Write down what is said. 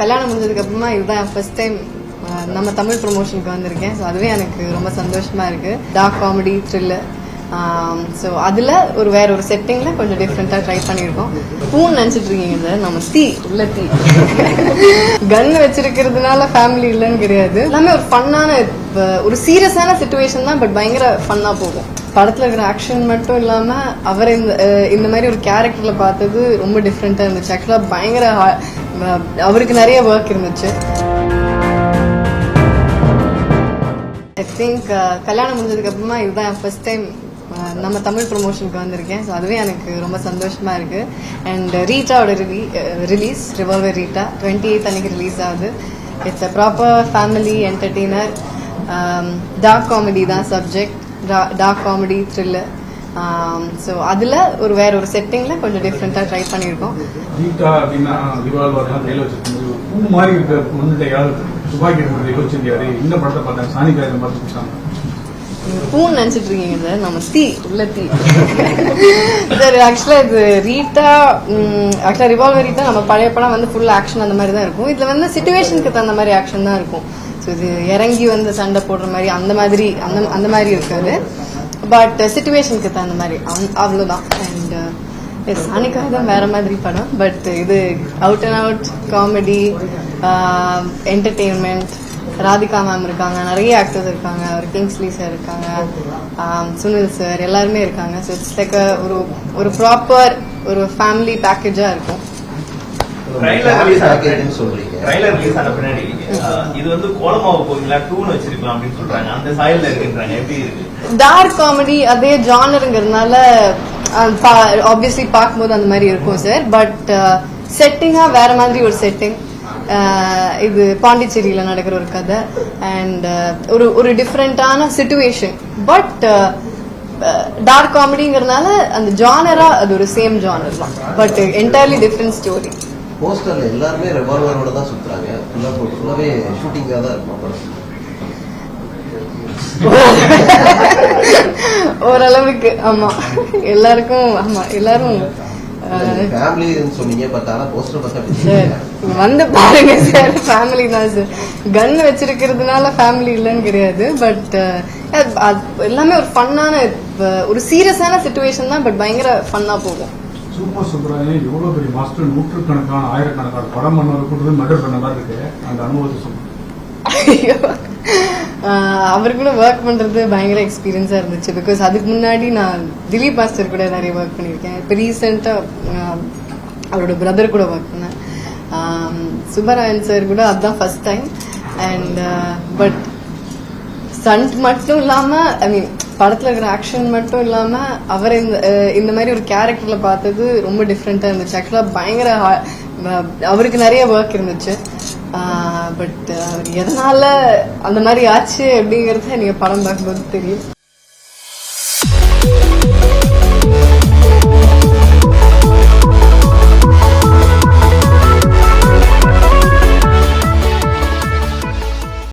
கல்யாணம் முடிஞ்சதுக்கு அப்புறமா இதுதான் ஃபர்ஸ்ட் டைம் நம்ம தமிழ் ப்ரொமோஷனுக்கு வந்திருக்கேன். ஸோ அதுவே எனக்கு ரொம்ப சந்தோஷமா இருக்கு. டார்க் காமெடி த்ரில்லர் ஸோ அதில் ஒரு வேற ஒரு செட்டிங்கில் கொஞ்சம் டிஃப்ரெண்ட்டாக ட்ரை பண்ணியிருக்கோம். பூன்னு நினச்சிட்டு இருக்கீங்க சார். நம்ம தீ உள்ள தீ. கன் வச்சிருக்கிறதுனால ஃபேமிலி இல்லைன்னு கிடையாது. எல்லாமே ஒரு ஃபன்னான ஒரு சீரியஸான சுச்சுவேஷன் தான் பட் பயங்கர ஃபன்னாக போகும். படத்துல இருக்கிற ஆக்ஷன் மட்டும் இல்லாம அவர் இந்த இந்த மாதிரி ஒரு கேரக்டர்ல பார்த்தது ரொம்ப டிஃப்ரெண்டா இருந்துச்சு. ஆக்சுவலா பயங்கர அவருக்கு நிறைய ஒர்க் இருந்துச்சு. ஐ திங்க் uh, கல்யாணம் முடிஞ்சதுக்கு அப்புறமா இதுதான் ஃபர்ஸ்ட் டைம் uh, நம்ம தமிழ் ப்ரொமோஷனுக்கு வந்திருக்கேன். ஸோ அதுவே எனக்கு ரொம்ப சந்தோஷமா இருக்கு. அண்ட் ரீட்டாவோட ரிலீ release revolver Rita twenty eight அன்னைக்கு ரிலீஸ் ஆகுது. It's a proper family entertainer dark comedy தான் subject dark comedy thriller so அதில் ஒரு வேற ஒரு செட்டிங்கில் கொஞ்சம் டிஃப்ரெண்ட்டாக ட்ரை பண்ணியிருக்கோம். கீதா அப்படின்னா ரிவால்வர்லாம் கையில் வச்சிருக்கும்போது பூ மாதிரி இருக்க பொண்ணுகிட்ட யாராவது துப்பாக்கி எடுக்கிறது யோசிச்சிருக்காரு? இந்த படத்தை பார்த்தேன் சாணிக்கா இந்த மாதிரி பூன்னு நினைச்சிட்டு இருக்கீங்க சார். நம்ம தீ உள்ள தீ. சார் ஆக்சுவலா இது ரீட்டா ஆக்சுவலா ரிவால்வர் ரீட்டா நம்ம பழைய படம் வந்து ஃபுல் ஆக்ஷன் அந்த மாதிரி தான் இருக்கும். இதுல வந்து சுச்சுவேஷனுக்கு தகுந்த மாதிரி ஆக்ஷன் தான் இருக்கும். ஸோ இது இறங்கி வந்து சண்டை போடுற மாதிரி அந்த மாதிரி அந்த அந்த மாதிரி இருக்காது. பட் சுச்சுவேஷனுக்கு uh, தகுந்த மாதிரி அவ்வளோதான் அவ்வளவுதான். அண்ட் சாணிக்காக uh, தான் வேற மாதிரி படம். பட் uh, இது out and out comedy entertainment Radhika ma'am இருக்காங்க நிறைய ஆக்டர்ஸ் இருக்காங்க. ஒரு கிங்ஸ்லி சார் இருக்காங்க um, சுனில் சார் எல்லாருமே இருக்காங்க. ஸோ இட்ஸ் லைக் ஒரு ஒரு ப்ராப்பர் ஒரு ஃபேமிலி பேக்கேஜாக இருக்கும் ட்ரைலர் ரிலீஸ் ஆன பின்னாடி பேக்கேஜ்னு சொல்றீங்க. ட்ரைலர் ரிலீஸ் ஆன பின்னாடி அஹ், இது வந்து கோலமாவு போவீங்களா டூன்னு வச்சிருக்கலாம் அப்படின்னு சொல்றாங்க. அந்த சாயல்ல இருக்குன்றாங்க. எப்படி இருக்கு? டார்க் காமெடி அதே ஜானருங்கிறதுனால ஆப்வியஸ்லி பார்க்கும்போது அந்த மாதிரி இருக்கும் சார் பட் செட்டிங்கா வேற மாதிரி ஒரு செட்டிங் இது பாண்டிச்சேரியில நடக்கிற ஒரு கதை. அண்ட் ஒரு ஒரு டிஃப்ரெண்டான சுச்சுவேஷன் பட் டார்க் காமெடிங்கிறதுனால அந்த ஜானரா அது ஒரு சேம் ஜானர் தான். பட் என்டையர்லி டிஃப்ரெண்ட் ஸ்டோரி போஸ்டர்ல எல்லாருமே ரெவால்வரோட தான் சுத்துறாங்க. ஃபுல்லா ஃபுல்லாவே ஷூட்டிங்கா தான் இருக்கும் படம். ஓரளவுக்கு ஆமா. எல்லாருக்கும் ஆமா எல்லாரும் அஹ், ஃபேமிலின்னு சொன்னீங்க பட் ஆனா போஸ்டர் பார்த்தா. வந்து பாருங்க சார். ஃபேமிலி தான் சார். கன் வச்சிருக்கிறதுனால ஃபேமிலி இல்லைன்னு கிடையாது பட் எல்லாமே ஒரு ஃபன்னான ஒரு சீரியஸான சுச்சுவேஷன் தான் பட் பயங்கர ஃபன்னா போகும். சூப்பர் சுப்ராயன் எவ்வளவு பெரிய மாஸ்டர் நூற்றுக்கணக்கான ஆயிரக்கணக்கான படம் பண்ணவர் கூட்டு மர்டர் பண்ண மாதிரி இருக்கு. அந்த அனுபவத்தை சொல்லுங்க ஐயோ. அவர் கூட ஒர்க் பண்றது பயங்கர எக்ஸ்பீரியன்ஸா இருந்துச்சு. பிகாஸ் அதுக்கு முன்னாடி நான் திலீப் மாஸ்டர் கூட நிறைய ஒர்க் பண்ணியிருக்கேன். இப்போ ரீசெண்டா அவரோட பிரதர் கூட ஒர்க் பண்ணேன். சுப்பராயன் சார் கூட அதுதான் first time and but stunt மட்டும் இல்லாம ஐ மீன் படத்துல இருக்கிற ஆக்ஷன் மட்டும் இல்லாம அவர் இந்த இந்த மாதிரி ஒரு கேரக்டர்ல பார்த்தது ரொம்ப டிஃப்ரெண்டா இருந்துச்சு. ஆக்சுவலா பயங்கர அவருக்கு நிறைய ஒர்க் இருந்துச்சு. பட் அவர் எதனால அந்த மாதிரி ஆச்சு அப்படிங்கறத நீங்க படம் பார்க்கும்போது தெரியும்.